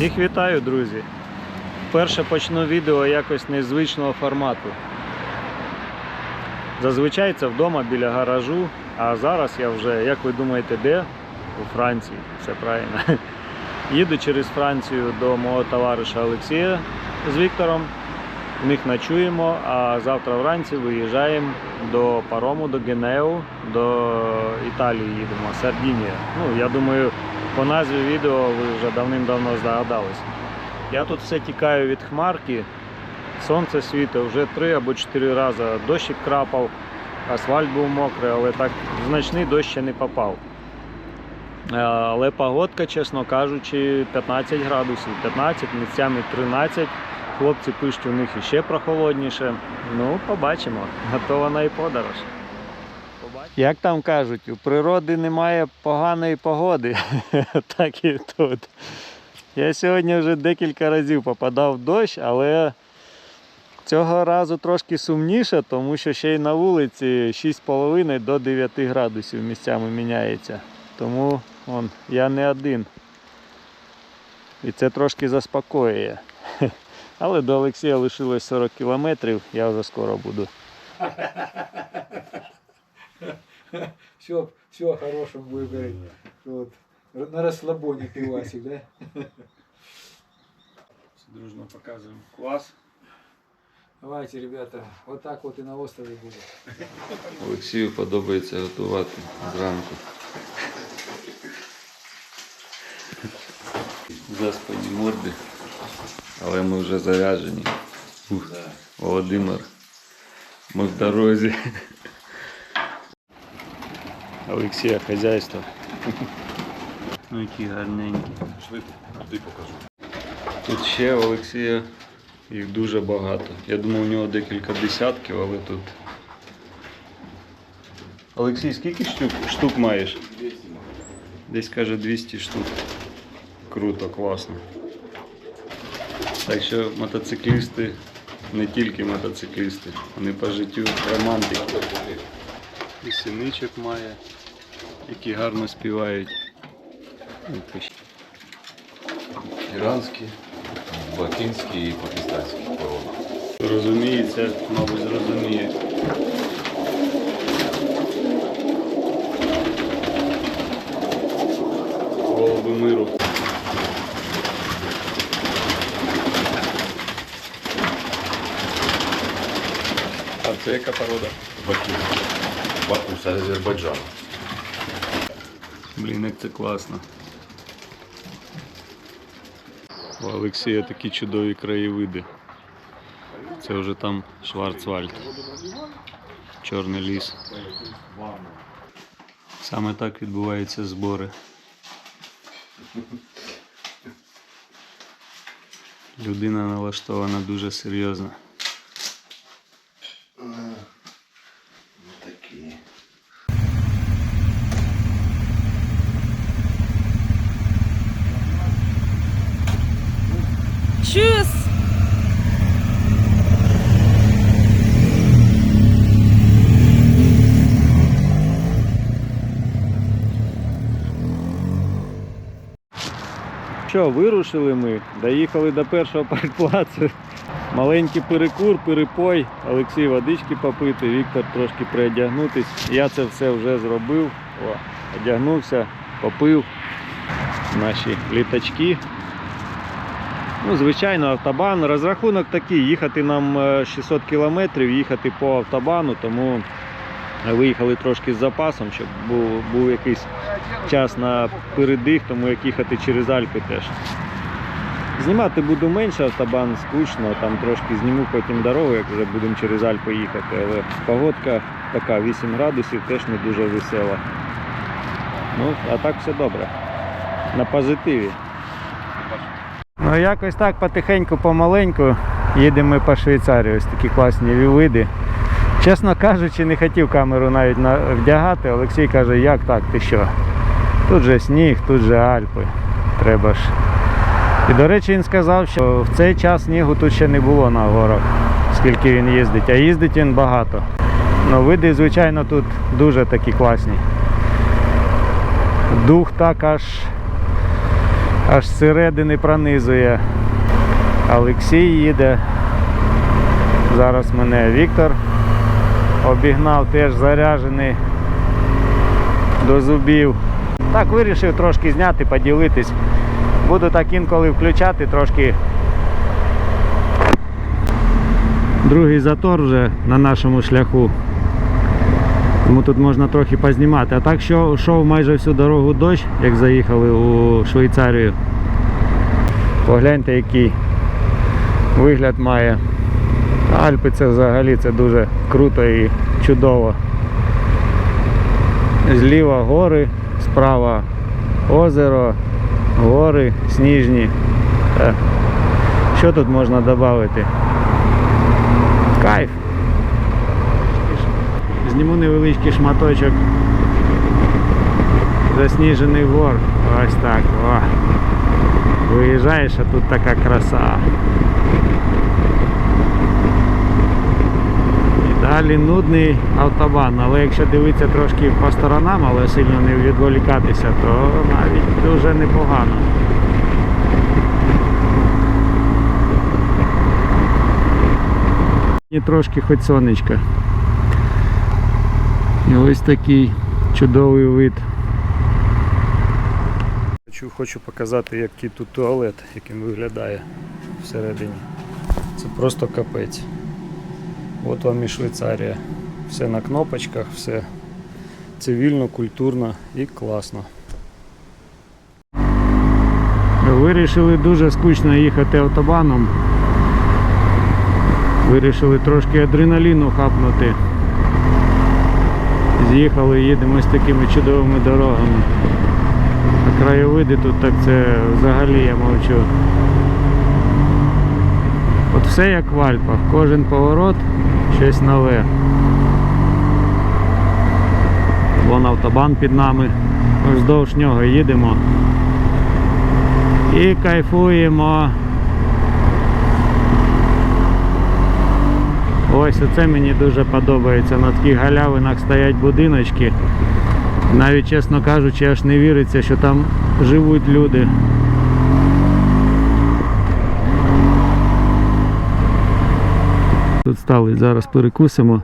Всіх вітаю, друзі! Вперше почну відео якось незвичного формату. Зазвичай це вдома біля гаражу, а зараз я вже, як ви думаєте, де? У Франції, все правильно. Їду через Францію до мого товариша Олексія з Віктором. В них ночуємо, а завтра вранці виїжджаємо до парому, до Генеу, до Італії їдемо, Сардінія. Ну, я думаю, по назві відео ви вже давним-давно здогадались. Я тут все тікаю від хмарки, сонце світить вже три або чотири рази. Дощик крапав, асфальт був мокрий, але так значний дощ ще не попав. Е, Але погодка, чесно кажучи, 15 градусів, 15, місцями 13. Хлопці пишуть, у них іще прохолодніше. Ну, побачимо. Готова на і подорож. Як там кажуть, у природи немає поганої погоди, так і тут. Я сьогодні вже декілька разів попадав в дощ, але цього разу трошки сумніше, тому що ще й на вулиці 6,5 до 9 градусів місцями міняється. Тому он, я не один. І це трошки заспокоює. Але до Олексія лишилось 40 кілометрів, я вже скоро буду. Все, все о хорошем будет говорить. Вот. На расслабоне пивасик, да? Дружно показуємо клас. Давайте, ребята, вот так вот и на острове будет. Олексію подобається готувати зранку. Заспані морди, але ми вже заряджені. Ух, Володимир, ми в дорозі. Олексія хазяйство. Ну які гарненькі. Тут ще у Олексія їх дуже багато. Я думав, у нього декілька десятків, але тут. Олексій, скільки штук, штук маєш? Десь каже 200 штук. Круто, класно. Так що мотоциклісти не тільки мотоциклісти, вони по життю романтики. І синичок має, які гарно співають. Ну. Іранські, бакинські і пакистанські породи. Розуміється, мабуть, зрозуміє. Голуби миру. А це яка порода? Бакин. Бакус Азербайджану. Блін, як це класно. У Олексія такі чудові краєвиди. Це вже там Шварцвальд. Чорний ліс. Саме так відбуваються збори. Людина налаштована дуже серйозно. Такі. Tschüss! Що, вирушили доїхали до першого паркплацу. Маленький перекур, перепой, Олексій водички попити, Віктор трошки переодягнутись. Я це все вже зробив. О, одягнувся, попив наші літачки. Ну, звичайно, автобан. Розрахунок такий, їхати нам е, 600 кілометрів, їхати по автобану, тому виїхали трошки з запасом, щоб був, був якийсь час на передих, тому як їхати через Альпи теж. Знімати буду менше, автобан скучно, там трошки зніму потім дорогу, як вже будемо через Альпи їхати, але погодка така 8 градусів теж не дуже весела. Ну, а так все добре. На позитиві. Ну якось так потихеньку, помаленьку їдемо по Швейцарії. Ось такі класні види. Чесно кажучи, не хотів камеру навіть на- вдягати. Олексій каже, як так, ти що? Тут же сніг, тут же Альпи. Треба ж. І до речі, він сказав, що в цей час снігу тут ще не було на горах, скільки він їздить, а їздить він багато. Ну, види, звичайно, тут дуже такі класні. Дух так аж аж зсередини пронизує. Олексій їде. Зараз мене Віктор обігнав, теж заряджений до зубів. Так, вирішив трошки зняти, поділитись. Буду так інколи включати трошки. Другий затор вже на нашому шляху. Тому тут можна трохи познімати. А так що йшов майже всю дорогу дощ, як заїхали у Швейцарію. Погляньте, який вигляд має. Альпи це взагалі це дуже круто і чудово. Зліва гори, справа озеро, гори сніжні. Е, Що тут можна додати? Кайф. Зніму невеличкий шматочок засніжених гор. Ось так. О. Виїжджаєш, а тут така краса. І далі нудний автобан, але якщо дивитися трошки по сторонам, але сильно не відволікатися, то навіть дуже непогано. І трошки хоч сонечка. І ось такий чудовий вид. Хочу, хочу показати, який тут туалет, як він виглядає всередині. Це просто капець. От вам і Швейцарія. Все на кнопочках, все цивільно, культурно і класно. Вирішили дуже скучно їхати автобаном. Вирішили трошки адреналіну хапнути. З'їхали, їдемо ось такими чудовими дорогами. А краєвиди тут так це взагалі я мовчу. От все як в Альпах, кожен поворот щось нове. Вон автобан під нами, ми вздовж нього їдемо. І кайфуємо. Ось оце мені дуже подобається. На таких галявинах стоять будиночки. Навіть, чесно кажучи, аж не віриться, що там живуть люди. Стали, зараз перекусимо.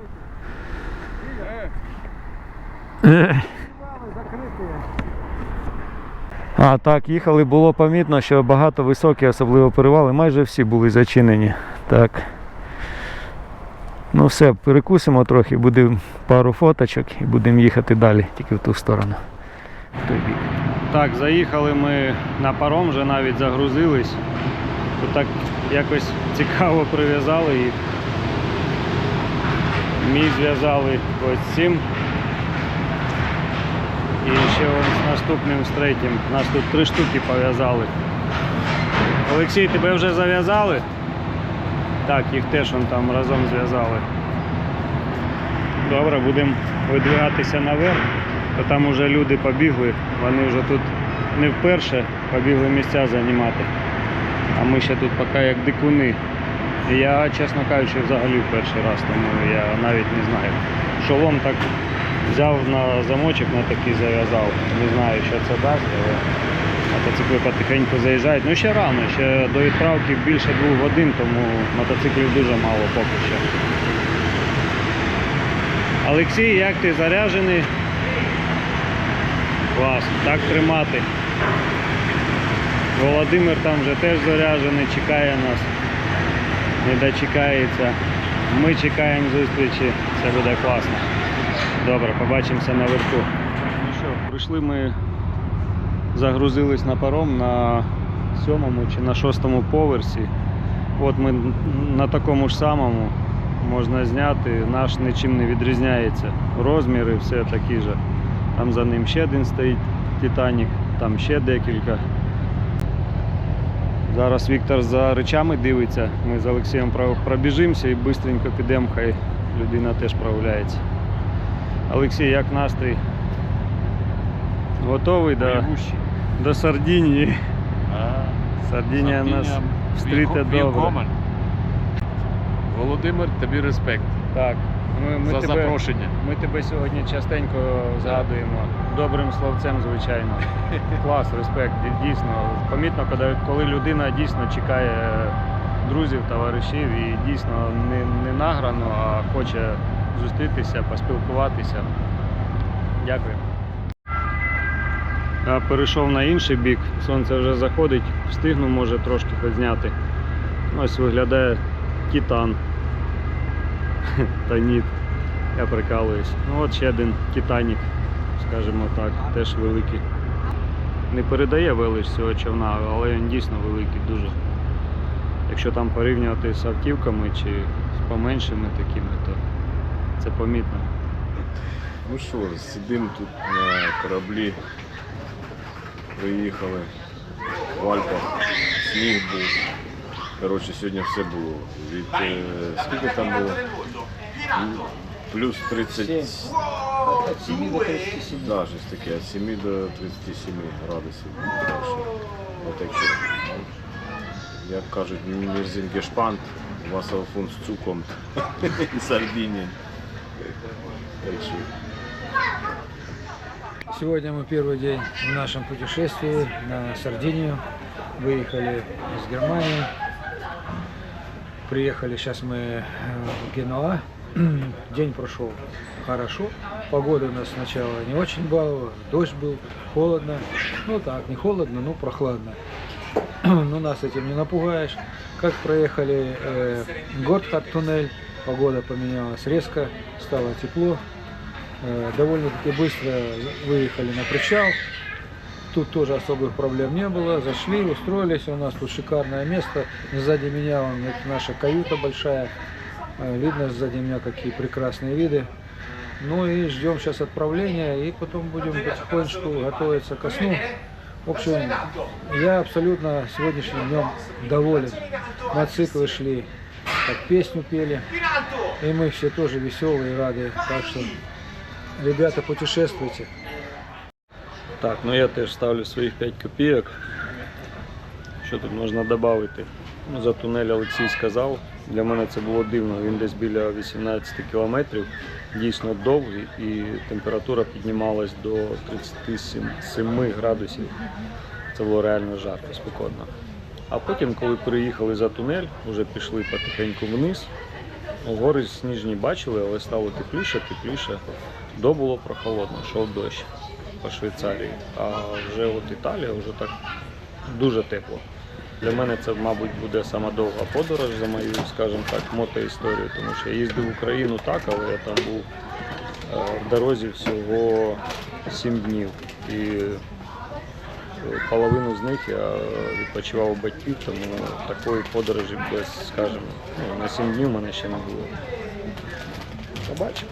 А так, їхали, було помітно, що багато високі, особливо перевали, майже всі були зачинені. Так. Ну все, перекусимо трохи, буде пару фоточок і будемо їхати далі, тільки в ту сторону. В той бік. Так, заїхали ми на паром, вже навіть загрузились. Тут так якось цікаво прив'язали їх. Мій зв'язали ось цим. І ще з наступним з третім. Нас тут три штуки пов'язали. Олексій, тебе вже зав'язали? Так, їх теж он там разом зв'язали. Добре, будемо видвигатися наверх, то там уже люди побігли, вони вже тут не вперше побігли місця займати. А ми ще тут поки як дикуни. Я, чесно кажучи, взагалі перший раз, тому я навіть не знаю. Шолом так взяв на замочок, на такий зав'язав. Не знаю, що це дасть, але мотоцикли потихеньку заїжджають. Ну ще рано, ще до відправки більше двох годин, тому мотоциклів дуже мало поки що. Олексій, як ти заряджений? Клас, так тримати. Володимир там вже теж заряджений, чекає нас. Не дочекається. Ми чекаємо зустрічі, це буде класно. Добре, побачимося наверху. Ну що, прийшли ми, загрузились на паром на сьомому чи на шостому поверсі. От ми на такому ж самому можна зняти, наш нічим не відрізняється. Розміри все такі ж. Там за ним ще один стоїть Титанік, там ще декілька. Зараз Віктор за речами дивиться. Ми з Олексієм пробіжимося і швидко підемо, хай людина теж прогуляється. Олексій, як настрій? Готовий до, до Сардинії. Сардинія нас встріте добре. Володимир, тобі респект. Так, Ми, ми за тебе, запрошення. Ми тебе сьогодні частенько згадуємо. Добрим словцем, звичайно. Клас, респект. Дійсно, помітно, коли, коли людина дійсно чекає друзів, товаришів і дійсно не, не награно, а хоче зустрітися, поспілкуватися. Дякую. Я перейшов на інший бік, сонце вже заходить, встигну, може трошки підзняти. Ось виглядає Титан. Таніт. Я прикалуюсь. Ну от ще один Титанік, скажімо так, теж великий. Не передає велич цього човна, але він дійсно великий дуже. Якщо там порівнювати з автівками чи з поменшими такими, то це помітно. Ну що, сидимо тут на кораблі. Приїхали в Альпах, сніг був. Коротше, сьогодні все було. Від е, скільки там було? М, Плюс 30. От 7 до 37. Да, щось таке, від 7 до 37 градусів. Так що, от якщо, як кажуть, мірзінге шпант, Васалфун з цуком і Сардінії. Так що, Сегодня мы первый день в нашем путешествии на Сардинию. Выехали из Германии. Приехали, сейчас мы э, в Генуа. День прошел хорошо. Погода у нас сначала не очень баловала. Дождь был, холодно. Ну так, не холодно, но прохладно. Но нас этим не напугаешь. Как проехали э, Готхард туннель, погода поменялась резко, стало тепло. Э, довольно-таки быстро выехали на причал. Тут тоже особых проблем не было. Зашли, устроились. У нас тут шикарное место. Сзади меня вон, это наша каюта большая. Э, Видно сзади меня какие прекрасные виды. Ну и ждем сейчас отправления и потом будем потихонечку готовиться ко сну. В общем, я абсолютно сегодняшним днем доволен. Мотоциклы шли, как песню пели. И мы все тоже веселые и рады. Так что Ребята, путешествуйте. Так, ну я теж ставлю своїх 5 копійок. Що тут можна додати? Ну, за тунель Олексій сказав. Для мене це було дивно. Він десь біля 18 кілометрів, дійсно довгий, і температура піднімалась до 37 градусів. Це було реально жарко, спекотно. А потім, коли приїхали за тунель, вже пішли потихеньку вниз. Гори сніжні бачили, але стало тепліше, тепліше. До було прохолодно, йшов дощ по Швейцарії. А вже от Італія вже так дуже тепло. Для мене це, мабуть, буде сама довга подорож за мою, скажімо так, мотоісторію, тому що я їздив в Україну так, але я там був е, в дорозі всього 7 днів. І е, половину з них я відпочивав у батьків, тому такої подорожі без, скажімо, ну, на 7 днів мене ще не було. Побачимо.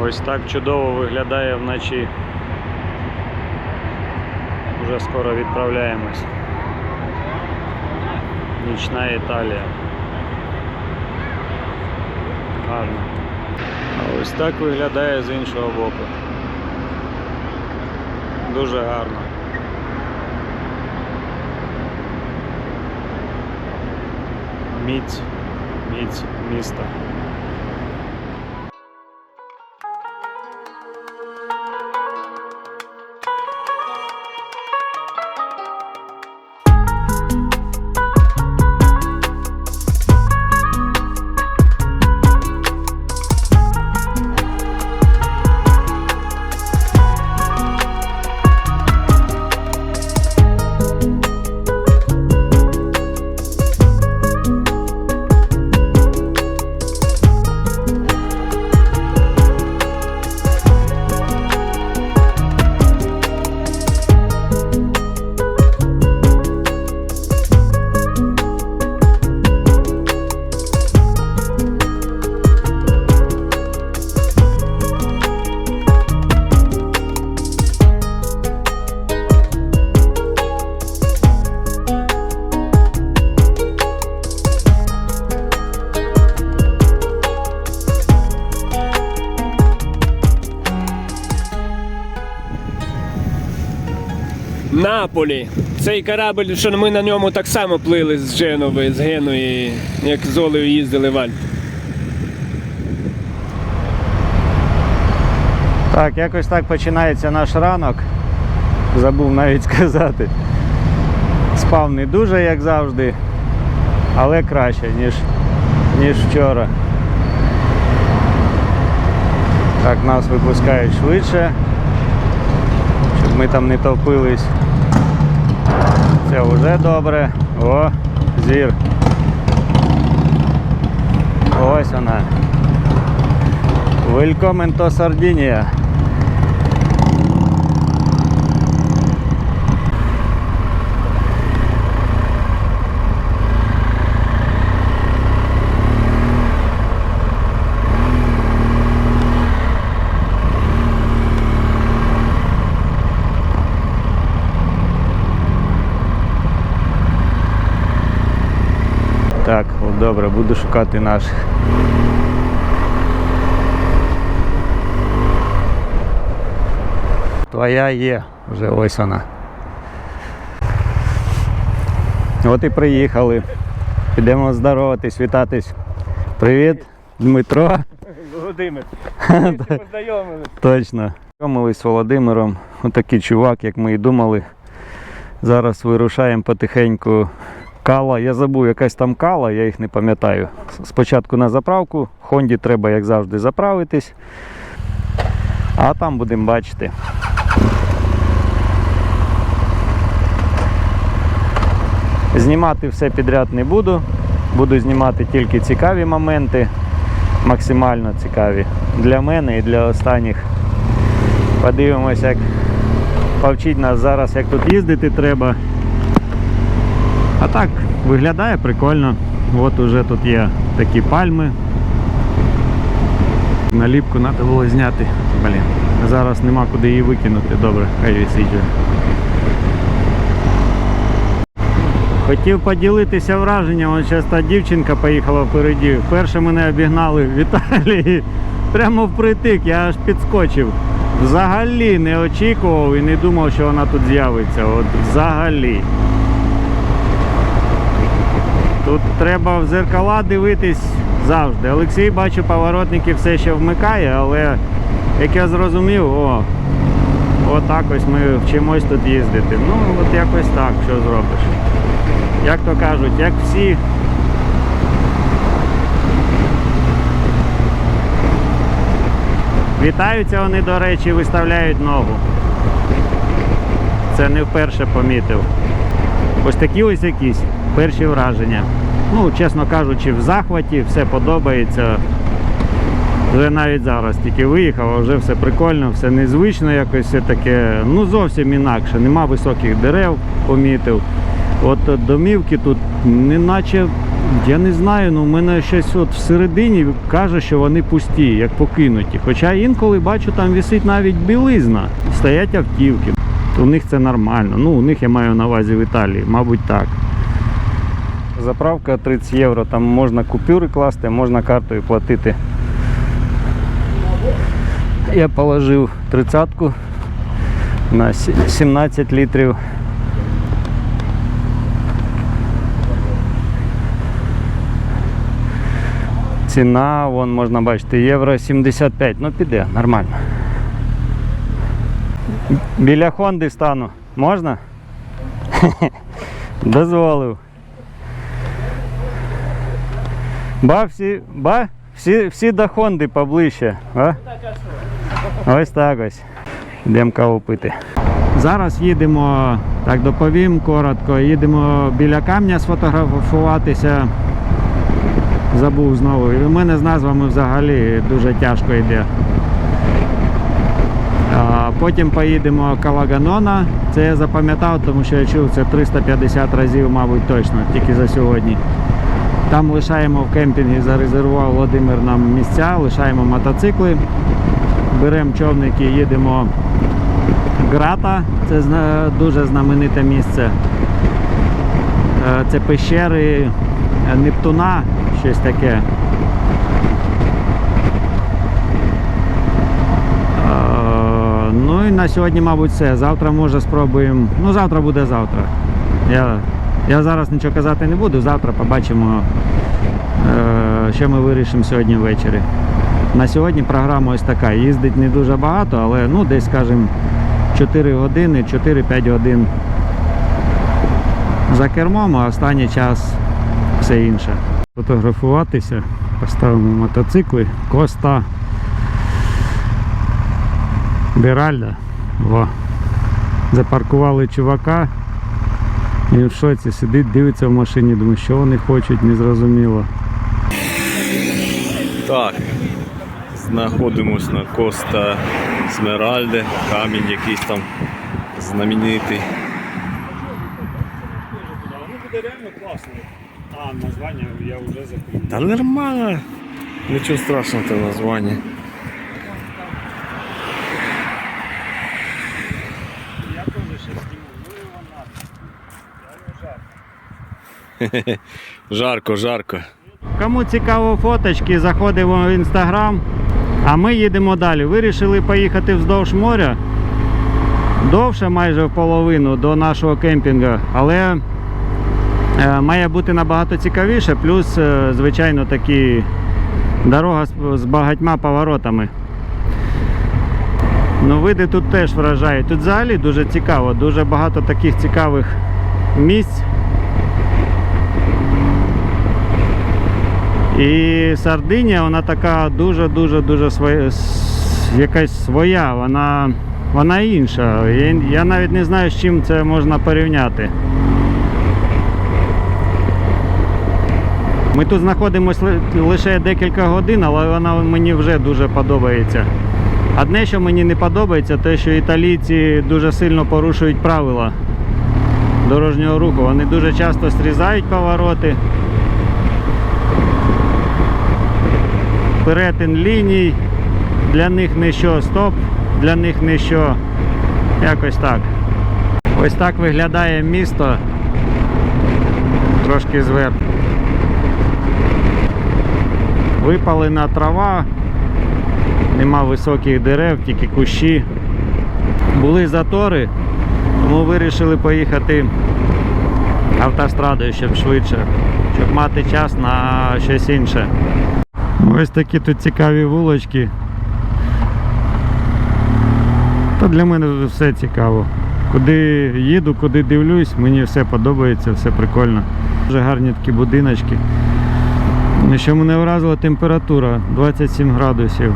Ось так чудово виглядає вночі. Уже скоро відправляємось. Нічна Італія. Гарно. А ось так виглядає з іншого боку. Дуже гарно. Міць, міць міста. Неаполі. Цей корабль, що ми на ньому так само плили з Женови, з Геної, як з Олею їздили в Альп. Так, якось так починається наш ранок. Забув навіть сказати. Спав не дуже, як завжди, але краще, ніж ніж вчора. Так, нас випускають швидше, щоб ми там не топились. Це вже добре. О, зір. Ось вона. Willkommen to Sardinia. Так, от добре, буду шукати наших. Твоя є, вже ось вона. От і приїхали. Підемо здороватись, вітатись. Привіт, Дмитро. Володимир, познайомились. Точно. Знайомились з Володимиром. Отакий чувак, як ми і думали. Зараз вирушаємо потихеньку. Кала, я забув, якась там кала, я їх не пам'ятаю. Спочатку на заправку, Хонді треба, як завжди, заправитись. А там будемо бачити. Знімати все підряд не буду. Буду знімати тільки цікаві моменти, максимально цікаві для мене і для останніх. Подивимося, як повчить нас зараз, як тут їздити треба. А так, виглядає прикольно. От уже тут є такі пальми. Наліпку треба було зняти. Блін. Зараз нема куди її викинути. Добре, хай висіджує. Хотів поділитися враженням, зараз та дівчинка поїхала впереді. Перше мене обігнали в Італії. Прямо впритик, я аж підскочив. Взагалі не очікував і не думав, що вона тут з'явиться. От взагалі. Тут треба в зеркала дивитись завжди. Олексій, бачу, поворотники все ще вмикає, але як я зрозумів, о, отак ось ми вчимось тут їздити. Ну, от якось так, що зробиш. Як то кажуть, як всі. Вітаються вони, до речі, виставляють ногу. Це не вперше помітив. Ось такі ось якісь перші враження. Ну, чесно кажучи, в захваті все подобається. Вже навіть зараз тільки виїхав, а вже все прикольно, все незвично, якось все таке, ну зовсім інакше. Нема високих дерев, помітив. От домівки тут, неначе, я не знаю, ну в мене щось от всередині каже, що вони пусті, як покинуті. Хоча інколи бачу, там висить навіть білизна, стоять автівки. У них це нормально. Ну, у них я маю на увазі в Італії, мабуть, так. Заправка 30 євро, там можна купюри класти, можна картою платити. Я положив тридцятку на 17 літрів. Ціна, вон можна бачити, євро 75. Ну піде, нормально. Біля Хонди стану. Можна? Дозволив. Ба, всі, ба, всі, всі до Хонди поближче. А? Ось так ось. Йдемо каву пити. Зараз їдемо, так доповім коротко, їдемо біля камня сфотографуватися. Забув знову. І в мене з назвами взагалі дуже тяжко йде. А Потім поїдемо Калаганона. Це я запам'ятав, тому що я чув це 350 разів, мабуть, точно, тільки за сьогодні. Там лишаємо в кемпінгі, зарезервував Володимир нам місця, лишаємо мотоцикли, беремо човники, їдемо Грата, це дуже знамените місце. Е, Це пещери е, Нептуна, щось таке. Е, Ну і на сьогодні, мабуть, все. Завтра може спробуємо. Ну, завтра буде завтра. Я, я зараз нічого казати не буду. Завтра побачимо, е, що ми вирішимо сьогодні ввечері. На сьогодні програма ось така. Їздить не дуже багато, але ну десь, скажімо, 4 години, 4-5 годин за кермом, а останній час все інше. Фотографуватися, поставимо мотоцикли, коста, Беральда. Запаркували чувака. Він в шоці сидить, дивиться в машині, думає, що вони хочуть, незрозуміло. Так, знаходимось на Коста Смеральде, камінь якийсь там знаменитий. Ну буде реально класно. А, названня я вже закрив. Та нормально. Нічого страшного це названня. Я теж ще зніму. Ну і вона. Реально жарко. Жарко. Кому цікаво фоточки, заходимо в інстаграм. А ми їдемо далі. Вирішили поїхати вздовж моря. Довше майже в половину до нашого кемпінгу, але е, має бути набагато цікавіше. Плюс, е, звичайно, такі дорога з багатьма поворотами. Ну, види тут теж вражають. Тут взагалі дуже цікаво, дуже багато таких цікавих місць. І Сардинія, вона така дуже-дуже дуже своя, якась своя, вона, вона інша. Я, навіть не знаю, з чим це можна порівняти. Ми тут знаходимося лише декілька годин, але вона мені вже дуже подобається. Одне, що мені не подобається, те, що італійці дуже сильно порушують правила дорожнього руху. Вони дуже часто срізають повороти. Перетин ліній, для них не що стоп, для них не що. Якось так. Ось так виглядає місто. Трошки зверху. Випалена трава, нема високих дерев, тільки кущі. Були затори, тому вирішили поїхати автострадою, щоб швидше, щоб мати час на щось інше. Ось такі тут цікаві вулочки. Та для мене все цікаво. Куди їду, куди дивлюсь, мені все подобається, все прикольно. Дуже гарні такі будиночки. Ну, Що мене вразила температура 27 градусів.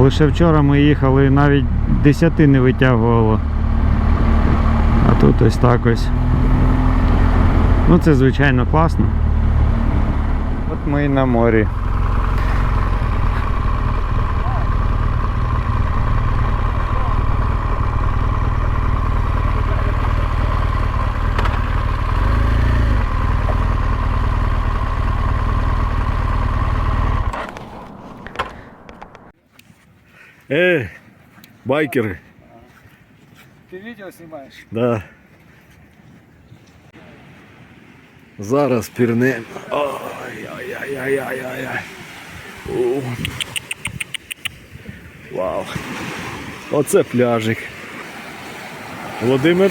Лише вчора ми їхали, навіть 10 не витягувало. А тут ось так ось. Ну це звичайно класно. От ми і на морі. Е, байкери. Ты видео снимаешь? Да. Зараз пірнем. Ой-ой-ой-ой-ой-ой. Вау. Оце пляжик. Володимир.